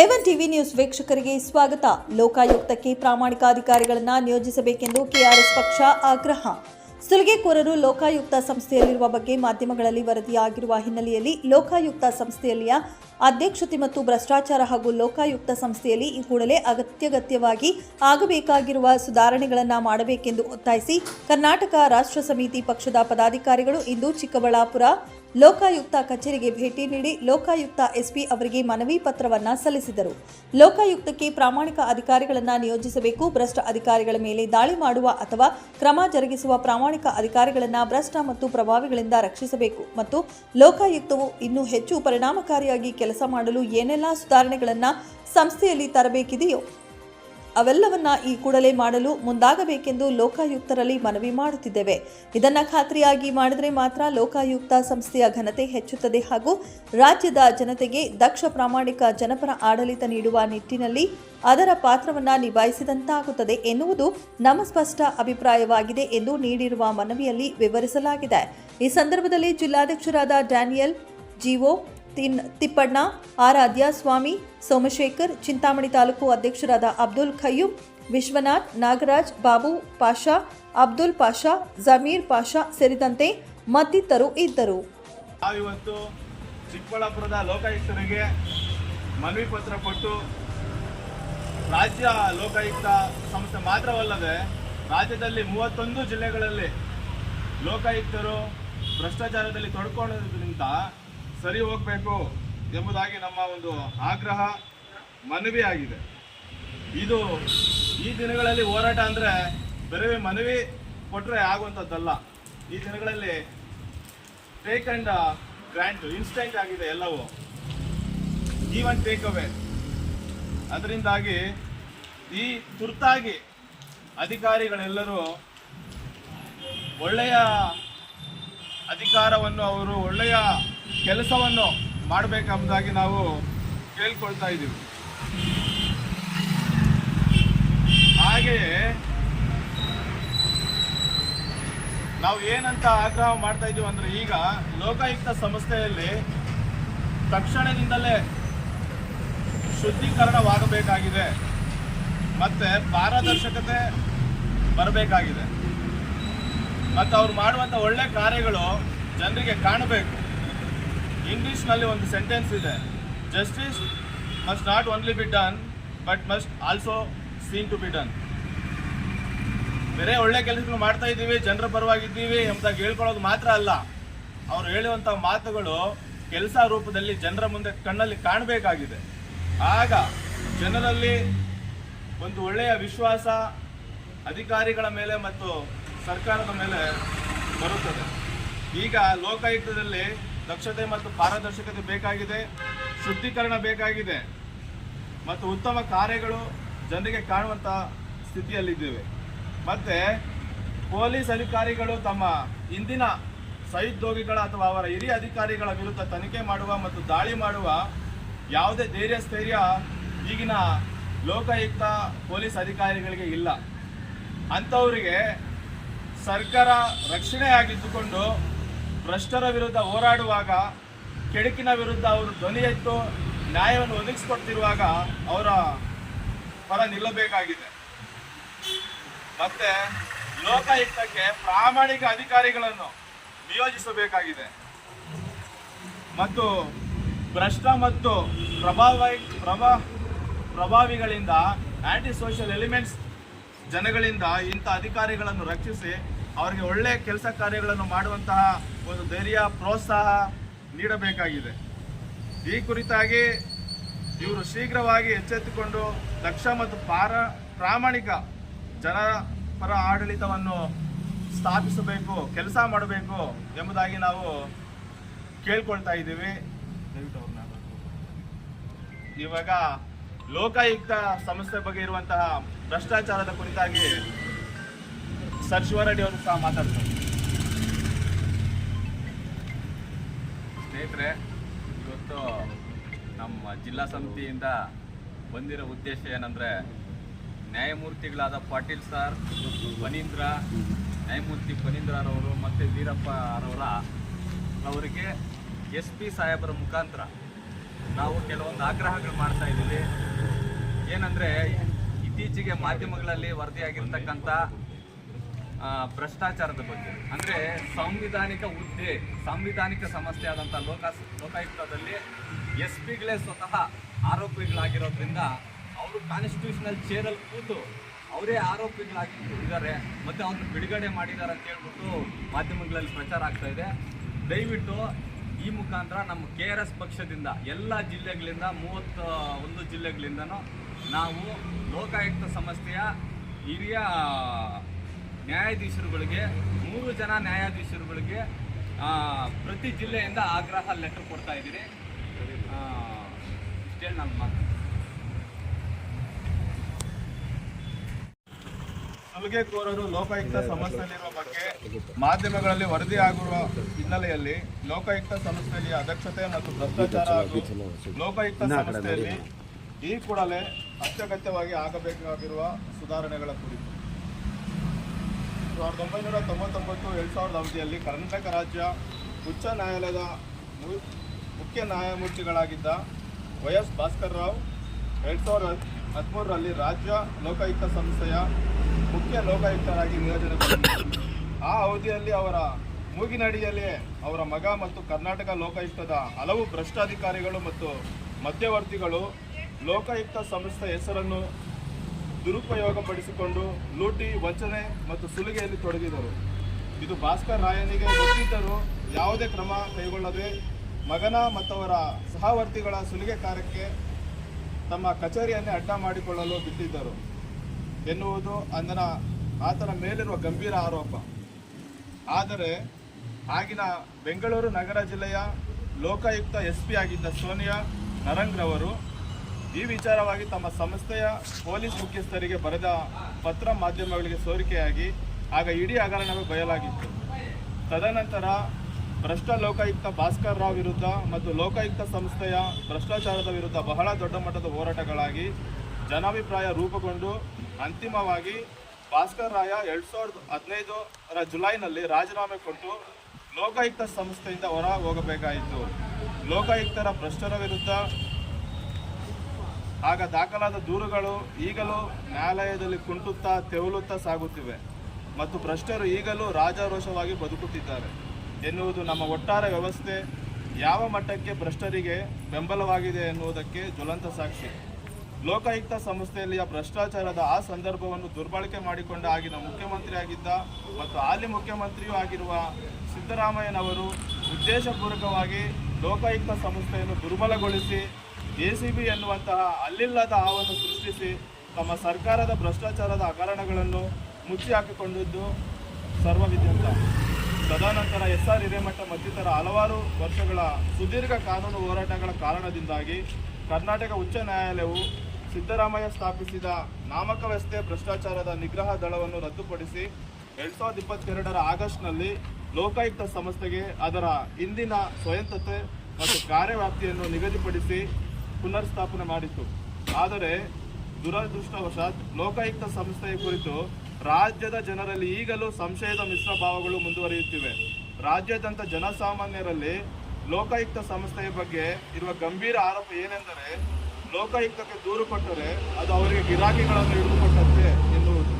A one TV news ವೀಕ್ಷಕರಿಗೆ ಸ್ವಾಗತ. ಲೋಕಾಯುಕ್ತಕ್ಕೆ ಪ್ರಾಮಾಣಿಕ ಅಧಿಕಾರಿಗಳನ್ನು ನಿಯೋಜಿಸಬೇಕೆಂದು ಕೆಆರ್ಎಸ್ ಪಕ್ಷ ಆಗ್ರಹ. ಸುಲಿಗೆಕೋರರು ಲೋಕಾಯುಕ್ತ ಸಂಸ್ಥೆಯಲ್ಲಿರುವ ಬಗ್ಗೆ ಮಾಧ್ಯಮಗಳಲ್ಲಿ ವರದಿಯಾಗಿರುವ ಹಿನ್ನೆಲೆಯಲ್ಲಿ ಲೋಕಾಯುಕ್ತ ಸಂಸ್ಥೆಯಲ್ಲಿಯ ಅಧ್ಯಕ್ಷತೆ ಮತ್ತು ಭ್ರಷ್ಟಾಚಾರ ಹಾಗೂ ಲೋಕಾಯುಕ್ತ ಸಂಸ್ಥೆಯಲ್ಲಿ ಈ ಕೂಡಲೇ ಅಗತ್ಯಗತ್ಯವಾಗಿ ಆಗಬೇಕಾಗಿರುವ ಸುಧಾರಣೆಗಳನ್ನು ಮಾಡಬೇಕೆಂದು ಒತ್ತಾಯಿಸಿ ಕರ್ನಾಟಕ ರಾಷ್ಟ್ರ ಸಮಿತಿ ಪಕ್ಷದ ಪದಾಧಿಕಾರಿಗಳು ಇಂದು ಚಿಕ್ಕಬಳ್ಳಾಪುರ ಲೋಕಾಯುಕ್ತ ಕಚೇರಿಗೆ ಭೇಟಿ ನೀಡಿ ಲೋಕಾಯುಕ್ತ ಎಸ್ಪಿ ಅವರಿಗೆ ಮನವಿ ಪತ್ರವನ್ನ ಸಲ್ಲಿಸಿದರು. ಲೋಕಾಯುಕ್ತಕ್ಕೆ ಪ್ರಾಮಾಣಿಕ ಅಧಿಕಾರಿಗಳನ್ನು ನಿಯೋಜಿಸಬೇಕು, ಭ್ರಷ್ಟ ಅಧಿಕಾರಿಗಳ ಮೇಲೆ ದಾಳಿ ಮಾಡುವ ಅಥವಾ ಕ್ರಮ ಜರುಗಿಸುವ ಪ್ರಾಮಾಣಿಕ ಅಧಿಕಾರಿಗಳನ್ನು ಭ್ರಷ್ಟ ಮತ್ತು ಪ್ರಭಾವಿಗಳಿಂದ ರಕ್ಷಿಸಬೇಕು ಮತ್ತು ಲೋಕಾಯುಕ್ತವು ಇನ್ನೂ ಹೆಚ್ಚು ಪರಿಣಾಮಕಾರಿಯಾಗಿ ಕೆಲಸ ಮಾಡಲು ಏನೆಲ್ಲ ಸುಧಾರಣೆಗಳನ್ನು ಸಂಸ್ಥೆಯಲ್ಲಿ ತರಬೇಕಿದೆಯೋ ಅವೆಲ್ಲವನ್ನ ಈ ಕೂಡಲೇ ಮಾಡಲು ಮುಂದಾಗಬೇಕೆಂದು ಲೋಕಾಯುಕ್ತರಲ್ಲಿ ಮನವಿ ಮಾಡುತ್ತಿದ್ದೇವೆ. ಇದನ್ನ ಖಾತ್ರಿಯಾಗಿ ಮಾಡಿದರೆ ಮಾತ್ರ ಲೋಕಾಯುಕ್ತ ಸಂಸ್ಥೆಯ ಘನತೆ ಹೆಚ್ಚುತ್ತದೆ ಹಾಗೂ ರಾಜ್ಯದ ಜನತೆಗೆ ದಕ್ಷ ಪ್ರಾಮಾಣಿಕ ಜನಪರ ಆಡಳಿತ ನೀಡುವ ನಿಟ್ಟಿನಲ್ಲಿ ಅದರ ಪಾತ್ರವನ್ನ ನಿಭಾಯಿಸಿದಂತಾಗುತ್ತದೆ ಎನ್ನುವುದು ನಮ್ಮ ಸ್ಪಷ್ಟ ಅಭಿಪ್ರಾಯವಾಗಿದೆ ಎಂದು ನೀಡಿರುವ ಮನವಿಯಲ್ಲಿ ವಿವರಿಸಲಾಗಿದೆ. ಈ ಸಂದರ್ಭದಲ್ಲಿ ಜಿಲ್ಲಾಧ್ಯಕ್ಷರಾದ ಡ್ಯಾನಿಯಲ್, ಜಿಒ ತಿನ್ ತಿಪ್ಪಣ್ಣ, ಆರಾಧ್ಯ, ಸ್ವಾಮಿ, ಸೋಮಶೇಖರ್, ಚಿಂತಾಮಣಿ ತಾಲೂಕು ಅಧ್ಯಕ್ಷರಾದ ಅಬ್ದುಲ್ ಖಯ್ಯೂಮ್, ವಿಶ್ವನಾಥ್, ನಾಗರಾಜ್, ಬಾಬು, ಪಾಷಾ, ಅಬ್ದುಲ್ ಪಾಷಾ, ಜಮೀರ್ ಪಾಷಾ ಸೇರಿದಂತೆ ಮತ್ತಿತರರು ಇದ್ದರು. ನಾವಿವತ್ತು ಚಿಕ್ಕಬಳ್ಳಾಪುರದ ಲೋಕಾಯುಕ್ತರಿಗೆ ಮನವಿ ಪತ್ರ ಕೊಟ್ಟು ರಾಜ್ಯ ಲೋಕಾಯುಕ್ತ ಸಂಸ್ಥೆ ಮಾತ್ರವಲ್ಲದೆ ರಾಜ್ಯದಲ್ಲಿ ಮೂವತ್ತೊಂದು ಜಿಲ್ಲೆಗಳಲ್ಲಿ ಲೋಕಾಯುಕ್ತರು ಭ್ರಷ್ಟಾಚಾರದಲ್ಲಿ ತೊಡ್ಕೊಳ್ಳೋದ್ರಿಂದ ಸರಿ ಹೋಗಬೇಕು ಎಂಬುದಾಗಿ ನಮ್ಮ ಒಂದು ಆಗ್ರಹ, ಮನವಿ ಆಗಿದೆ. ಇದು ಈ ದಿನಗಳಲ್ಲಿ ಹೋರಾಟ ಅಂದರೆ ಬರೀ ಮನವಿ ಕೊಟ್ಟರೆ ಆಗುವಂಥದ್ದಲ್ಲ. ಈ ದಿನಗಳಲ್ಲಿ ಟೇಕ್ ಅಂಡ್ ಗ್ರ್ಯಾಂಟ್ ಇನ್ಸ್ಟೆಂಟ್ ಆಗಿದೆ ಎಲ್ಲವೂ. ಈವನ್ ಟೇಕ್ ಅವೇ ಅದರಿಂದಾಗಿ ಈ ತುರ್ತಾಗಿ ಅಧಿಕಾರಿಗಳೆಲ್ಲರೂ ಒಳ್ಳೆಯ ಅಧಿಕಾರವನ್ನು ಅವರು ಒಳ್ಳೆಯ ಕೆಲಸವನ್ನು ಮಾಡಬೇಕೆಂಬುದಾಗಿ ನಾವು ಕೇಳ್ಕೊಳ್ತಾ ಇದ್ದೀವಿ. ಹಾಗೆಯೇ ನಾವು ಏನಂತ ಆಗ್ರಹ ಮಾಡ್ತಾ ಇದ್ದೀವಿ ಅಂದ್ರೆ ಈಗ ಲೋಕಾಯುಕ್ತ ಸಂಸ್ಥೆಯಲ್ಲಿ ತಕ್ಷಣದಿಂದಲೇ ಶುದ್ಧೀಕರಣವಾಗಬೇಕಾಗಿದೆ. ಮತ್ತೆ ಪಾರದರ್ಶಕತೆ ಬರಬೇಕಾಗಿದೆ. ಮತ್ತು ಅವ್ರು ಮಾಡುವಂಥ ಒಳ್ಳೆ ಕಾರ್ಯಗಳು ಜನರಿಗೆ ಕಾಣಬೇಕು. ಇಂಗ್ಲೀಷ್ನಲ್ಲಿ ಒಂದು ಸೆಂಟೆನ್ಸ್ ಇದೆ. Justice must not only be done but must also seen to be done ಬೇರೆ ಒಳ್ಳೆ ಕೆಲಸಗಳು ಮಾಡ್ತಾ ಇದ್ದೀವಿ, ಜನರ ಪರವಾಗಿದ್ದೀವಿ ಎಂಬುದಾಗಿ ಹೇಳ್ಕೊಳ್ಳೋದು ಮಾತ್ರ ಅಲ್ಲ. ಅವ್ರು ಹೇಳುವಂಥ ಮಾತುಗಳು ಕೆಲಸ ರೂಪದಲ್ಲಿ ಜನರ ಮುಂದೆ ಕಣ್ಣಲ್ಲಿ ಕಾಣಬೇಕಾಗಿದೆ. ಆಗ ಜನರಲ್ಲಿ ಒಂದು ಒಳ್ಳೆಯ ವಿಶ್ವಾಸ ಅಧಿಕಾರಿಗಳ ಮೇಲೆ ಮತ್ತು ಸರ್ಕಾರದ ಮೇಲೆ ಬರುತ್ತದೆ. ಈಗ ಲೋಕಾಯುಕ್ತದಲ್ಲಿ ದಕ್ಷತೆ ಮತ್ತು ಪಾರದರ್ಶಕತೆ ಬೇಕಾಗಿದೆ, ಶುದ್ಧೀಕರಣ ಬೇಕಾಗಿದೆ, ಮತ್ತು ಉತ್ತಮ ಕಾರ್ಯಗಳು ಜನರಿಗೆ ಕಾಣುವಂಥ ಸ್ಥಿತಿಯಲ್ಲಿದ್ದೇವೆ. ಮತ್ತೆ ಪೊಲೀಸ್ ಅಧಿಕಾರಿಗಳು ತಮ್ಮ ಇಂದಿನ ಸಹೋದ್ಯೋಗಿಗಳ ಅಥವಾ ಅವರ ಹಿರಿಯ ಅಧಿಕಾರಿಗಳ ವಿರುದ್ಧ ತನಿಖೆ ಮಾಡುವ ಮತ್ತು ದಾಳಿ ಮಾಡುವ ಯಾವುದೇ ಧೈರ್ಯ ಸ್ಥೈರ್ಯ ಈಗಿನ ಲೋಕಾಯುಕ್ತ ಪೊಲೀಸ್ ಅಧಿಕಾರಿಗಳಿಗೆ ಇಲ್ಲ. ಅಂಥವರಿಗೆ ಸರ್ಕಾರ ರಕ್ಷಣೆಯಾಗಿದ್ದುಕೊಂಡು ಭ್ರಷ್ಟರ ವಿರುದ್ಧ ಹೋರಾಡುವಾಗ, ಕೆಡುಕಿನ ವಿರುದ್ಧ ಅವರು ಧ್ವನಿ ಎತ್ತು, ನ್ಯಾಯವನ್ನು ಒದಗಿಸಿಕೊಡ್ತಿರುವಾಗ ಅವರ ಪರ ನಿಲ್ಲಬೇಕಾಗಿದೆ. ಮತ್ತೆ ಲೋಕಾಯುಕ್ತಕ್ಕೆ ಪ್ರಾಮಾಣಿಕ ಅಧಿಕಾರಿಗಳನ್ನು ನಿಯೋಜಿಸಬೇಕಾಗಿದೆ. ಮತ್ತು ಭ್ರಷ್ಟ ಮತ್ತು ಪ್ರಭಾವ, ಪ್ರಭಾ, ಪ್ರಭಾವಿಗಳಿಂದ ಆಂಟಿ ಸೋಷಿಯಲ್ ಎಲಿಮೆಂಟ್ಸ್ ಜನಗಳಿಂದ ಇಂಥ ಅಧಿಕಾರಿಗಳನ್ನು ರಕ್ಷಿಸಿ ಅವರಿಗೆ ಒಳ್ಳೆಯ ಕೆಲಸ ಕಾರ್ಯಗಳನ್ನು ಮಾಡುವಂತಹ ಒಂದು ಧೈರ್ಯ, ಪ್ರೋತ್ಸಾಹ ನೀಡಬೇಕಾಗಿದೆ. ಈ ಕುರಿತಾಗಿ ಇವರು ಶೀಘ್ರವಾಗಿ ಎಚ್ಚೆತ್ತುಕೊಂಡು ದಕ್ಷ ಮತ್ತು ಪಾರ, ಪ್ರಾಮಾಣಿಕ ಜನಪರ ಆಡಳಿತವನ್ನು ಸ್ಥಾಪಿಸಬೇಕು, ಕೆಲಸ ಮಾಡಬೇಕು ಎಂಬುದಾಗಿ ನಾವು ಕೇಳ್ಕೊಳ್ತಾ ಇದ್ದೀವಿ. ಇವಾಗ ಲೋಕಾಯುಕ್ತ ಸಂಸ್ಥೆ ಬಗ್ಗೆ ಇರುವಂತಹ ಭ್ರಷ್ಟಾಚಾರದ ಕುರಿತಾಗಿ ಸರ್ ಶಿವರೆಡ್ಡಿ ಅವರು ಸಹ ಮಾತಾಡ್ತಾರೆ. ಸ್ನೇಹಿತರೆ, ಇವತ್ತು ನಮ್ಮ ಜಿಲ್ಲಾ ಸಮಿತಿಯಿಂದ ಬಂದಿರೋ ಉದ್ದೇಶ ಏನಂದರೆ, ನ್ಯಾಯಮೂರ್ತಿಗಳಾದ ಪಾಟೀಲ್ ಸರ್ ಬನೀಂದ್ರ ನ್ಯಾಯಮೂರ್ತಿ ಫನೀಂದ್ರರವರು ಮತ್ತು ವೀರಪ್ಪ ಅವರ ಅವರಿಗೆ ಎಸ್ ಪಿ ಸಾಹೇಬರ ಮುಖಾಂತರ ನಾವು ಕೆಲವೊಂದು ಆಗ್ರಹಗಳು ಮಾಡ್ತಾ ಇದ್ದೀವಿ. ಏನಂದ್ರೆ, ಇತ್ತೀಚೆಗೆ ಮಾಧ್ಯಮಗಳಲ್ಲಿ ವರದಿಯಾಗಿರ್ತಕ್ಕಂಥ ಭ್ರಷ್ಟಾಚಾರದ ಬಗ್ಗೆ. ಅಂದರೆ ಸಾಂವಿಧಾನಿಕ ಹುದ್ದೆ, ಸಾಂವಿಧಾನಿಕ ಸಮಸ್ಯೆ ಆದಂಥ ಲೋಕ, ಲೋಕಾಯುಕ್ತದಲ್ಲಿ ಎಸ್ ಪಿಗಳೇ ಸ್ವತಃ ಆರೋಪಿಗಳಾಗಿರೋದ್ರಿಂದ ಅವರು ಕಾನ್ಸ್ಟಿಟ್ಯೂಷನಲ್ ಚೇರಲ್ಲಿ ಕೂತು ಅವರೇ ಆರೋಪಿಗಳಾಗಿ ಇದ್ದಾರೆ. ಮತ್ತು ಅವ್ರನ್ನ ಬಿಡುಗಡೆ ಮಾಡಿದ್ದಾರೆ ಅಂತ ಹೇಳ್ಬಿಟ್ಟು ಮಾಧ್ಯಮಗಳಲ್ಲಿ ಪ್ರಚಾರ ಆಗ್ತಾ ಇದೆ. ದಯವಿಟ್ಟು ಈ ಮುಖಾಂತರ ನಮ್ಮ ಕೆ ಆರ್ ಎಸ್ ಪಕ್ಷದಿಂದ ಎಲ್ಲ ಜಿಲ್ಲೆಗಳಿಂದ ಮೂವತ್ತ ಒಂದು ಜಿಲ್ಲೆಗಳಿಂದನೂ ನಾವು ಲೋಕಾಯುಕ್ತ ಸಂಸ್ಥೆಯ ಹಿರಿಯ ನ್ಯಾಯಾಧೀಶರುಗಳಿಗೆ, ಮೂರು ಜನ ನ್ಯಾಯಾಧೀಶರುಗಳಿಗೆ ಪ್ರತಿ ಜಿಲ್ಲೆಯಿಂದ ಆಗ್ರಹ ಲೆಟರ್ ಕೊಡ್ತಾ ಇದ್ದೀರಿ. ಇಷ್ಟೇ ನನ್ನ ಮಾತು ಸಲುಗೆಕೋರರು ಲೋಕಾಯುಕ್ತ ಸಂಸ್ಥೆಯಲ್ಲಿರುವ ಬಗ್ಗೆ ಮಾಧ್ಯಮಗಳಲ್ಲಿ ವರದಿ ಆಗಿರುವ ಹಿನ್ನೆಲೆಯಲ್ಲಿ ಲೋಕಾಯುಕ್ತ ಸಂಸ್ಥೆಯಲ್ಲಿ ಅಧ್ಯಕ್ಷತೆ ಮತ್ತು ಭ್ರಷ್ಟಾಚಾರ ಲೋಕಾಯುಕ್ತ ಸಂಸ್ಥೆಯಲ್ಲಿ ಈ ಕೂಡಲೇ ಅತ್ಯಗತ್ಯವಾಗಿ ಆಗಬೇಕಾಗಿರುವ ಸುಧಾರಣೆಗಳ ಕುರಿತು. ಸಾವಿರದ ಒಂಬೈನೂರ ತೊಂಬತ್ತೊಂಬತ್ತು, ಎರಡು ಸಾವಿರದ ಅವಧಿಯಲ್ಲಿ ಕರ್ನಾಟಕ ರಾಜ್ಯ ಉಚ್ಚ ನ್ಯಾಯಾಲಯದ ಮುಖ್ಯ ನ್ಯಾಯಮೂರ್ತಿಗಳಾಗಿದ್ದ ವೈ ಎಸ್ ಭಾಸ್ಕರ್ ರಾವ್, ಎರಡು ಸಾವಿರದ ಹದಿಮೂರರಲ್ಲಿ ರಾಜ್ಯ ಲೋಕಾಯುಕ್ತ ಸಂಸ್ಥೆಯ ಮುಖ್ಯ ಲೋಕಾಯುಕ್ತರಾಗಿ ನಿಯೋಜನೆಗೊಂಡಿದ್ದರು ಆ ಅವಧಿಯಲ್ಲಿ ಅವರ ಮೂಗಿನಡಿಯಲ್ಲಿಯೇ ಅವರ ಮಗ ಮತ್ತು ಕರ್ನಾಟಕ ಲೋಕಾಯುಕ್ತದ ಹಲವು ಭ್ರಷ್ಟಾಧಿಕಾರಿಗಳು ಮತ್ತು ಮಧ್ಯವರ್ತಿಗಳು ಲೋಕಾಯುಕ್ತ ಸಂಸ್ಥೆ ಹೆಸರನ್ನು ದುರುಪಯೋಗಪಡಿಸಿಕೊಂಡು ಲೂಟಿ, ವಂಚನೆ ಮತ್ತು ಸುಲಿಗೆಯಲ್ಲಿ ತೊಡಗಿದರು. ಇದು ಭಾಸ್ಕರ್ ರಾಯನಿಗೆ ಗೊತ್ತಿದ್ದರೂ ಯಾವುದೇ ಕ್ರಮ ಕೈಗೊಳ್ಳದೆ ಮಗನ ಮತ್ತವರ ಸಹವರ್ತಿಗಳ ಸುಲಿಗೆ ಕಾರ್ಯಕ್ಕೆ ತಮ್ಮ ಕಚೇರಿಯನ್ನೇ ಅಡ್ಡ ಮಾಡಿಕೊಳ್ಳಲು ಬಿಟ್ಟಿದ್ದರು ಎನ್ನುವುದು ಅಂದನ ಆತನ ಮೇಲಿರುವ ಗಂಭೀರ ಆರೋಪ. ಆದರೆ ಆಗಿನ ಬೆಂಗಳೂರು ನಗರ ಜಿಲ್ಲೆಯ ಲೋಕಾಯುಕ್ತ ಎಸ್ ಪಿ ಆಗಿದ್ದ ಸೋನಿಯಾ ನರಂಗ್ರವರು ಈ ವಿಚಾರವಾಗಿ ತಮ್ಮ ಸಂಸ್ಥೆಯ ಪೊಲೀಸ್ ಮುಖ್ಯಸ್ಥರಿಗೆ ಬರೆದ ಪತ್ರ ಮಾಧ್ಯಮಗಳಿಗೆ ಸೋರಿಕೆಯಾಗಿ, ಆಗ ಇಡೀ ಹಗರಣವೇ ಬಯಲಾಗಿತ್ತು. ತದನಂತರ ಭ್ರಷ್ಟ ಲೋಕಾಯುಕ್ತ ಭಾಸ್ಕರ್ ರಾವ್ ವಿರುದ್ಧ ಮತ್ತು ಲೋಕಾಯುಕ್ತ ಸಂಸ್ಥೆಯ ಭ್ರಷ್ಟಾಚಾರದ ವಿರುದ್ಧ ಬಹಳ ದೊಡ್ಡ ಮಟ್ಟದ ಹೋರಾಟಗಳಾಗಿ ಜನಾಭಿಪ್ರಾಯ ರೂಪುಗೊಂಡು ಅಂತಿಮವಾಗಿ ಭಾಸ್ಕರ್ ರಾಯ ಎರಡು ಸಾವಿರದ ಹದಿನೈದರ ಜುಲೈನಲ್ಲಿ ರಾಜೀನಾಮೆ ಕೊಟ್ಟು ಲೋಕಾಯುಕ್ತ ಸಂಸ್ಥೆಯಿಂದ ಹೊರ ಹೋಗಬೇಕಾಯಿತು. ಲೋಕಾಯುಕ್ತರ ಭ್ರಷ್ಟರ ವಿರುದ್ಧ ಆಗ ದಾಖಲಾದ ದೂರುಗಳು ಈಗಲೂ ನ್ಯಾಯಾಲಯದಲ್ಲಿ ಕುಂಟುತ್ತಾ ತೆವಲುತ್ತಾ ಸಾಗುತ್ತಿವೆ ಮತ್ತು ಭ್ರಷ್ಟರು ಈಗಲೂ ರಾಜಾರೋಷವಾಗಿ ಬದುಕುತ್ತಿದ್ದಾರೆ ಎನ್ನುವುದು ನಮ್ಮ ಒಟ್ಟಾರೆ ವ್ಯವಸ್ಥೆ. ಯಾವ ಮಟ್ಟಕ್ಕೆ ಭ್ರಷ್ಟರಿಗೆ ಬೆಂಬಲವಾಗಿದೆ ಎನ್ನುವುದಕ್ಕೆ ಜ್ವಲಂತ ಸಾಕ್ಷಿ. ಲೋಕಾಯುಕ್ತ ಸಂಸ್ಥೆಯಲ್ಲಿಯ ಭ್ರಷ್ಟಾಚಾರದ ಆ ಸಂದರ್ಭವನ್ನು ದುರ್ಬಳಕೆ ಮಾಡಿಕೊಂಡ ಆಗಿನ ಮುಖ್ಯಮಂತ್ರಿಯಾಗಿದ್ದ ಮತ್ತು ಹಾಲಿ ಮುಖ್ಯಮಂತ್ರಿಯೂ ಆಗಿರುವ ಸಿದ್ದರಾಮಯ್ಯನವರು ಉದ್ದೇಶಪೂರ್ವಕವಾಗಿ ಲೋಕಾಯುಕ್ತ ಸಂಸ್ಥೆಯನ್ನು ದುರ್ಬಲಗೊಳಿಸಿ ಎಸಿಬಿ ಎನ್ನುವಂತಹ ಅಲ್ಲಿಲ್ಲದ ಹಾವನ್ನು ಸೃಷ್ಟಿಸಿ ತಮ್ಮ ಸರ್ಕಾರದ ಭ್ರಷ್ಟಾಚಾರದ ಹಗರಣಗಳನ್ನು ಮುಚ್ಚಿ ಹಾಕಿಕೊಂಡಿದ್ದು ಸರ್ವವಿದ್ಯಂತ ತದನಂತರ ಎಸ್ ಆರ್ ಹಿರೇಮಠ ಮತ್ತಿತರ ಹಲವಾರು ವರ್ಷಗಳ ಸುದೀರ್ಘ ಕಾನೂನು ಹೋರಾಟಗಳ ಕಾರಣದಿಂದಾಗಿ ಕರ್ನಾಟಕ ಉಚ್ಚ ನ್ಯಾಯಾಲಯವು ಸಿದ್ದರಾಮಯ್ಯ ಸ್ಥಾಪಿಸಿದ ನಾಮಕ ವ್ಯವಸ್ಥೆ ಭ್ರಷ್ಟಾಚಾರದ ನಿಗ್ರಹ ದಳವನ್ನು ರದ್ದುಪಡಿಸಿ ಎರಡ್ ಸಾವಿರದ ಇಪ್ಪತ್ತೆರಡರ ಆಗಸ್ಟ್ನಲ್ಲಿ ಲೋಕಾಯುಕ್ತ ಸಂಸ್ಥೆಗೆ ಅದರ ಇಂದಿನ ಸ್ವಯಂತತೆ ಮತ್ತು ಕಾರ್ಯವ್ಯಾಪ್ತಿಯನ್ನು ನಿಗದಿಪಡಿಸಿ ಪುನರ್ಸ್ಥಾಪನೆ ಮಾಡಿತ್ತು. ಆದರೆ ದುರದೃಷ್ಟವಶಾತ್ ಲೋಕಾಯುಕ್ತ ಸಂಸ್ಥೆಯ ಕುರಿತು ರಾಜ್ಯದ ಜನರಲ್ಲಿ ಈಗಲೂ ಸಂಶಯದ ಮಿಶ್ರ ಭಾವಗಳು ಮುಂದುವರಿಯುತ್ತಿವೆ. ರಾಜ್ಯಾದ್ಯಂತ ಜನಸಾಮಾನ್ಯರಲ್ಲಿ ಲೋಕಾಯುಕ್ತ ಸಂಸ್ಥೆಯ ಬಗ್ಗೆ ಇರುವ ಗಂಭೀರ ಆರೋಪ ಏನೆಂದರೆ, ಲೋಕಾಯುಕ್ತಕ್ಕೆ ದೂರು ಕೊಟ್ಟರೆ ಅದು ಅವರಿಗೆ ಗಿರಾಕಿಗಳನ್ನು ಹಿಡಿದುಕೊಟ್ಟಂತೆ ಎನ್ನುವುದು.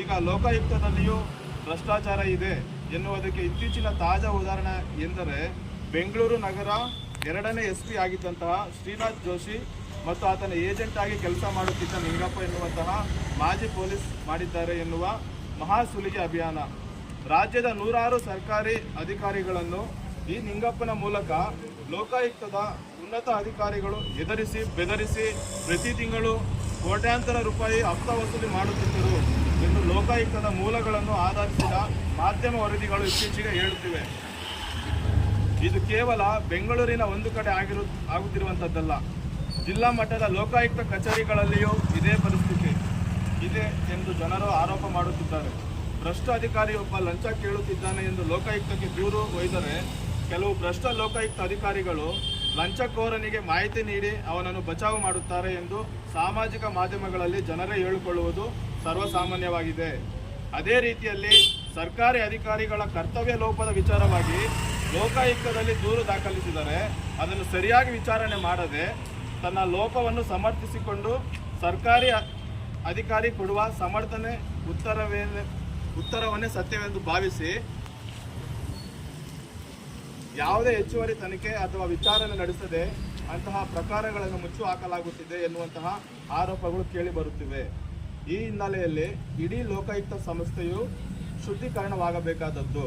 ಈಗ ಲೋಕಾಯುಕ್ತದಲ್ಲಿಯೂ ಭ್ರಷ್ಟಾಚಾರ ಇದೆ ಎನ್ನುವುದಕ್ಕೆ ಇತ್ತೀಚಿನ ತಾಜಾ ಉದಾಹರಣೆ ಎಂದರೆ, ಬೆಂಗಳೂರು ನಗರ ಎರಡನೇ ಎಸ್ ಪಿ ಆಗಿದ್ದಂತಹ ಶ್ರೀನಾಥ್ ಜೋಶಿ ಮತ್ತು ಆತನ ಏಜೆಂಟ್ ಆಗಿ ಕೆಲಸ ಮಾಡುತ್ತಿದ್ದ ನಿಂಗಪ್ಪ ಎನ್ನುವಂತಹ ಮಾಜಿ ಪೊಲೀಸ್ ಮಾಡಿದ್ದಾರೆ ಎನ್ನುವ ಮಹಾ ಸುಲಿಗೆ ಅಭಿಯಾನ. ರಾಜ್ಯದ ನೂರಾರು ಸರ್ಕಾರಿ ಅಧಿಕಾರಿಗಳನ್ನು ಈ ನಿಂಗಪ್ಪನ ಮೂಲಕ ಲೋಕಾಯುಕ್ತದ ಉನ್ನತ ಅಧಿಕಾರಿಗಳು ಎದುರಿಸಿ ಬೆದರಿಸಿ ಪ್ರತಿ ತಿಂಗಳು ಕೋಟ್ಯಾಂತರ ರೂಪಾಯಿ ಹಫ್ತ ವಸೂಲಿ ಮಾಡುತ್ತಿದ್ದರು ಎಂದು ಲೋಕಾಯುಕ್ತದ ಮೂಲಗಳನ್ನು ಆಧರಿಸಿದ ಮಾಧ್ಯಮ ವರದಿಗಳು ಇತ್ತೀಚೆಗೆ ಹೇಳುತ್ತಿವೆ ಇದು ಕೇವಲ ಬೆಂಗಳೂರಿನ ಒಂದು ಕಡೆ ಆಗಿರು ಆಗುತ್ತಿರುವಂಥದ್ದಲ್ಲ ಜಿಲ್ಲಾ ಮಟ್ಟದ ಲೋಕಾಯುಕ್ತ ಕಚೇರಿಗಳಲ್ಲಿಯೂ ಇದೇ ಪರಿಸ್ಥಿತಿ ಇದೆ ಎಂದು ಜನರು ಆರೋಪ ಮಾಡುತ್ತಿದ್ದಾರೆ. ಭ್ರಷ್ಟ ಅಧಿಕಾರಿಯೊಬ್ಬ ಲಂಚ ಕೇಳುತ್ತಿದ್ದಾನೆ ಎಂದು ಲೋಕಾಯುಕ್ತಕ್ಕೆ ದೂರು ಒಯ್ದರೆ ಕೆಲವು ಭ್ರಷ್ಟ ಲೋಕಾಯುಕ್ತ ಅಧಿಕಾರಿಗಳು ಲಂಚಕೋರನಿಗೆ ಮಾಹಿತಿ ನೀಡಿ ಅವನನ್ನು ಬಚಾವು ಮಾಡುತ್ತಾರೆ ಎಂದು ಸಾಮಾಜಿಕ ಮಾಧ್ಯಮಗಳಲ್ಲಿ ಜನರೇ ಹೇಳಿಕೊಳ್ಳುವುದು ಸರ್ವಸಾಮಾನ್ಯವಾಗಿದೆ. ಅದೇ ರೀತಿಯಲ್ಲಿ ಸರ್ಕಾರಿ ಅಧಿಕಾರಿಗಳ ಕರ್ತವ್ಯ ಲೋಪದ ವಿಚಾರವಾಗಿ ಲೋಕಾಯುಕ್ತದಲ್ಲಿ ದೂರು ದಾಖಲಿಸಿದರೆ ಅದನ್ನು ಸರಿಯಾಗಿ ವಿಚಾರಣೆ ಮಾಡದೆ ತನ್ನ ಲೋಪವನ್ನು ಸಮರ್ಥಿಸಿಕೊಂಡು ಸರ್ಕಾರಿ ಅಧಿಕಾರಿ ಕೊಡುವ ಸಮರ್ಥನೆ ಉತ್ತರವೇ ಉತ್ತರವನ್ನೇ ಸತ್ಯವೆಂದು ಭಾವಿಸಿ ಯಾವುದೇ ಹೆಚ್ಚುವರಿ ತನಿಖೆ ಅಥವಾ ವಿಚಾರಣೆ ನಡೆಸದೆ ಅಂತಹ ಪ್ರಕಾರಗಳನ್ನು ಮುಚ್ಚು ಹಾಕಲಾಗುತ್ತಿದೆ ಎನ್ನುವಂತಹ ಆರೋಪಗಳು ಕೇಳಿ ಬರುತ್ತಿವೆ. ಈ ಹಿನ್ನೆಲೆಯಲ್ಲಿ ಇಡೀ ಲೋಕಾಯುಕ್ತ ಸಂಸ್ಥೆಯು ಶುದ್ಧೀಕರಣವಾಗಬೇಕಾದದ್ದು.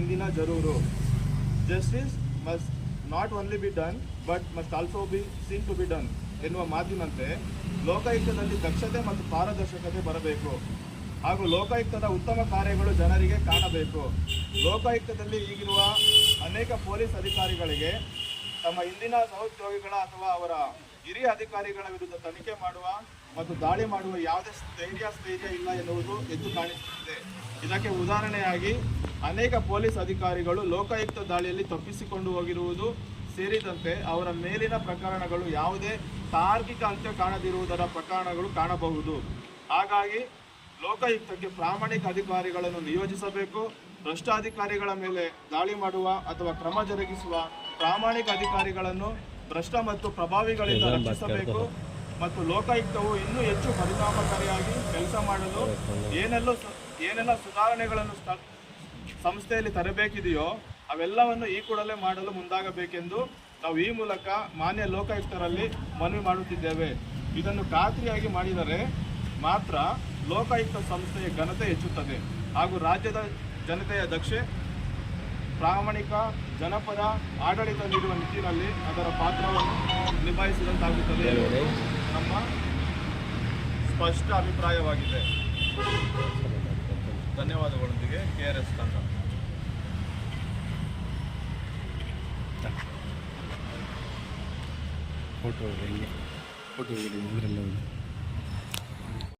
ಇಂದಿನ ಜರೂರು. Justice must not only be done but must also be seen to be done ಎನ್ನುವ ಮಾತಿನಂತೆ ಲೋಕಾಯುಕ್ತದಲ್ಲಿ ದಕ್ಷತೆ ಮತ್ತು ಪಾರದರ್ಶಕತೆ ಬರಬೇಕು. ಹಾಗೂ ಲೋಕಾಯುಕ್ತದ ಉತ್ತಮ ಕಾರ್ಯಗಳು ಜನರಿಗೆ ಕಾಣಬೇಕು. ಲೋಕಾಯುಕ್ತದಲ್ಲಿ ಈಗಿರುವ ಅನೇಕ ಪೊಲೀಸ್ ಅಧಿಕಾರಿಗಳಿಗೆ ತಮ್ಮ ಹಿಂದಿನ ಸಹೋದ್ಯೋಗಿಗಳ ಅಥವಾ ಅವರ ಹಿರಿಯ ಅಧಿಕಾರಿಗಳ ವಿರುದ್ಧ ತನಿಖೆ ಮಾಡುವ ಮತ್ತು ದಾಳಿ ಮಾಡುವ ಯಾವುದೇ ಸ್ಥೈರ್ಯ ಸ್ಥೈರ್ಯ ಇಲ್ಲ ಎನ್ನುವುದು ಎದ್ದು ಕಾಣಿಸುತ್ತಿದೆ. ಇದಕ್ಕೆ ಉದಾಹರಣೆಯಾಗಿ ಅನೇಕ ಪೊಲೀಸ್ ಅಧಿಕಾರಿಗಳು ಲೋಕಾಯುಕ್ತ ದಾಳಿಯಲ್ಲಿ ತಪ್ಪಿಸಿಕೊಂಡು ಹೋಗಿರುವುದು ಸೇರಿದಂತೆ ಅವರ ಮೇಲಿನ ಪ್ರಕರಣಗಳು ಯಾವುದೇ ತಾರ್ಕಿಕ ಅಂತ್ಯ ಕಾಣದಿರುವುದರ ಪ್ರಕರಣಗಳು ಕಾಣಬಹುದು. ಹಾಗಾಗಿ ಲೋಕಾಯುಕ್ತಕ್ಕೆ ಪ್ರಾಮಾಣಿಕ ಅಧಿಕಾರಿಗಳನ್ನು ನಿಯೋಜಿಸಬೇಕು ಭ್ರಷ್ಟ ಅಧಿಕಾರಿಗಳ ಮೇಲೆ ದಾಳಿ ಮಾಡುವ ಅಥವಾ ಕ್ರಮ ಜರುಗಿಸುವ ಪ್ರಾಮಾಣಿಕ ಅಧಿಕಾರಿಗಳನ್ನು ಭ್ರಷ್ಟ ಮತ್ತು ಪ್ರಭಾವಿಗಳಿಂದ ರಕ್ಷಿಸಬೇಕು. ಮತ್ತು ಲೋಕಾಯುಕ್ತವು ಇನ್ನೂ ಹೆಚ್ಚು ಪರಿಣಾಮಕಾರಿಯಾಗಿ ಕೆಲಸ ಮಾಡಲು ಏನೆಲ್ಲ ಏನೆಲ್ಲ ಸುಧಾರಣೆಗಳನ್ನು ಸ್ಥ- ಸಂಸ್ಥೆಯಲ್ಲಿ ತರಬೇಕಿದೆಯೋ ಅವೆಲ್ಲವನ್ನು ಈ ಕೂಡಲೇ ಮಾಡಲು ಮುಂದಾಗಬೇಕೆಂದು ನಾವು ಈ ಮೂಲಕ ಮಾನ್ಯ ಲೋಕಾಯುಕ್ತರಲ್ಲಿ ಮನವಿ ಮಾಡುತ್ತಿದ್ದೇವೆ. ಇದನ್ನು ಖಾತ್ರಿಯಾಗಿ ಮಾಡಿದರೆ ಮಾತ್ರ ಲೋಕಾಯುಕ್ತ ಸಂಸ್ಥೆಯ ಘನತೆ ಹೆಚ್ಚುತ್ತದೆ ಹಾಗೂ ರಾಜ್ಯದ ಜನತೆಯ ದಕ್ಷೆ, ಪ್ರಾಮಾಣಿಕ ಜನಪದ ಆಡಳಿತ ನೀಡುವ ನಿಟ್ಟಿನಲ್ಲಿ ಅದರ ಪಾತ್ರವನ್ನು ನಿಭಾಯಿಸಿದಂತಾಗುತ್ತದೆ. ನಮ್ಮ ಸ್ಪಷ್ಟ ಅಭಿಪ್ರಾಯವಾಗಿದೆ. ಧನ್ಯವಾದಗಳೊಂದಿಗೆ ಕೆ ಆರ್ ಎಸ್ ತಂಡ. Photo photo